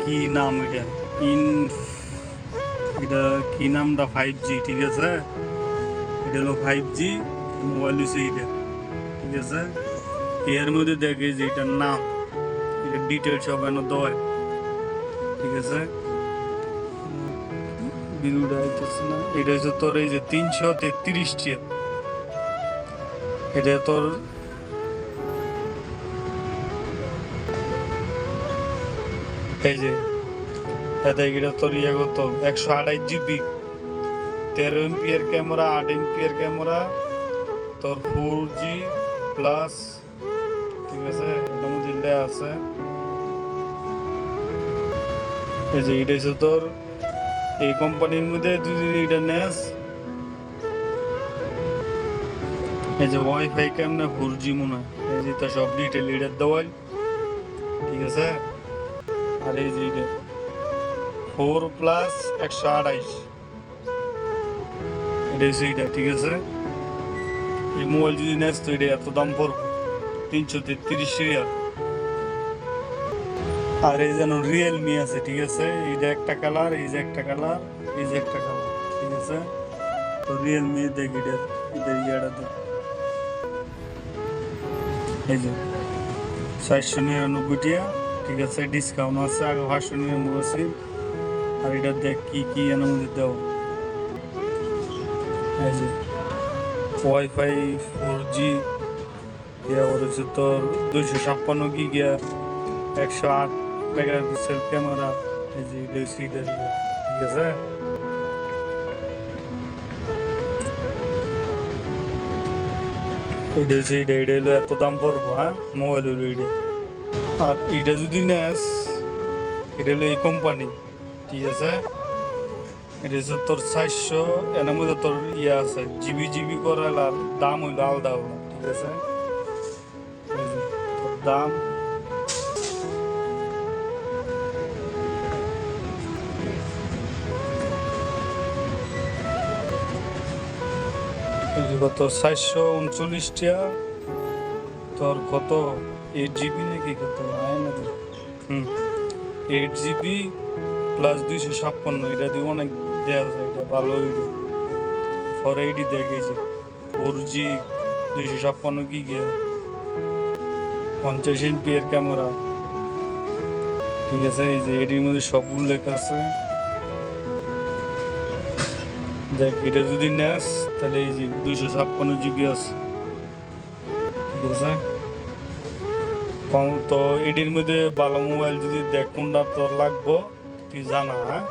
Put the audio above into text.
কি নাম এটা ইন এটা কি নামটা ফাইভ জি ঠিক আছে? এটা হলো ফাইভ জি মোবাইল হচ্ছে এটা, ঠিক আছে? এর মধ্যে দেখে যে এটার নাম, এটা ডিটেলস সব এনে দেয়, ঠিক আছে? এটা হচ্ছে তোর এই যে তিনশো তেত্রিশ টিয়া এটা তোর এই যে, এতে এটা তোর ইয়ে কত একশো আড়াই জিবি তেরো এমপিয়ার ক্যামেরা, আট এমপিয়ার ক্যামেরা, তোর ফোর জি প্লাস ঠিক আছে এটার মধ্যে আছে। এই যে, এটা হচ্ছে তোর এই কোম্পানির মধ্যে যদি এটা নেস এই যে ওয়াইফাই কেমনে ফোর জি মনে হয়? এই যে তো সব ডিটেল এটার দেওয়াল, ঠিক আছে? আর এই যে ফোর প্লাস একশো আড়াইশ। এটা এটা ঠিক আছে? এই মোবাইল যদি নেস তো এটা এত দাম পড়বে। তিনশো তেত্রিশ রিয়াল। আর এই যেন রিয়েলমি আছে, ঠিক আছে? এই যে একটা কালার এই যে একটা কালার এই যে একটা কালার ঠিক আছে? তো রিয়েলমি দেখ এটা এটা ইয়াটা দেখ। এই যে, চারশো নিরানব্বই টিয়া। ঠিক আছে ডিসকাউন্ট আছে, আগে নিরানব্বই আছে আর এটা দেখ কি কি মধ্যে দেও। ওয়াইফাই ফোর জি আবার হচ্ছে তোর দুইশো ছাপ্পান্ন কি গিগা একশো আট মেগাপিক্সেল ক্যামেরা। এই যে ঠিক আছে? এত দাম পড়ব হ্যাঁ? মোবাইল হলো আর এটা যদি নেস, এটা হলো এই কোম্পানি ঠিক আছে? এটা হচ্ছে তোর চারশো, এর মধ্যে তোর ইয়ে আছে জিবি জিবি করে আর দাম হইল আলাদা আলাদা, ঠিক আছে? তোর দাম। কত চারশো উনচল্লিশটা তোর কত? এইট জিবি নাকি কত। হুম। এইট জিবি প্লাস দুইশো ছাপ্পান্ন, এটা দিয়ে অনেক দেওয়া যায় এটা ভালো হইবে ফর এইটি দেখেছি ফোর জি দুইশো ছাপ্পান্ন কি গিয়ে পঞ্চাশ এমপি এর ক্যামেরা ঠিক আছে, এই যে এটির মধ্যে সব উল্লেখ আছে। দেখ, এটা যদি নেস, তাহলে এই যে দুইশো ছাপ্পান্ন জিবি আছে। ঠিক আছে? কম তো এটির মধ্যে ভালো মোবাইল যদি দেখ কোনটা তোর লাগবো তুই জানা হ্যাঁ?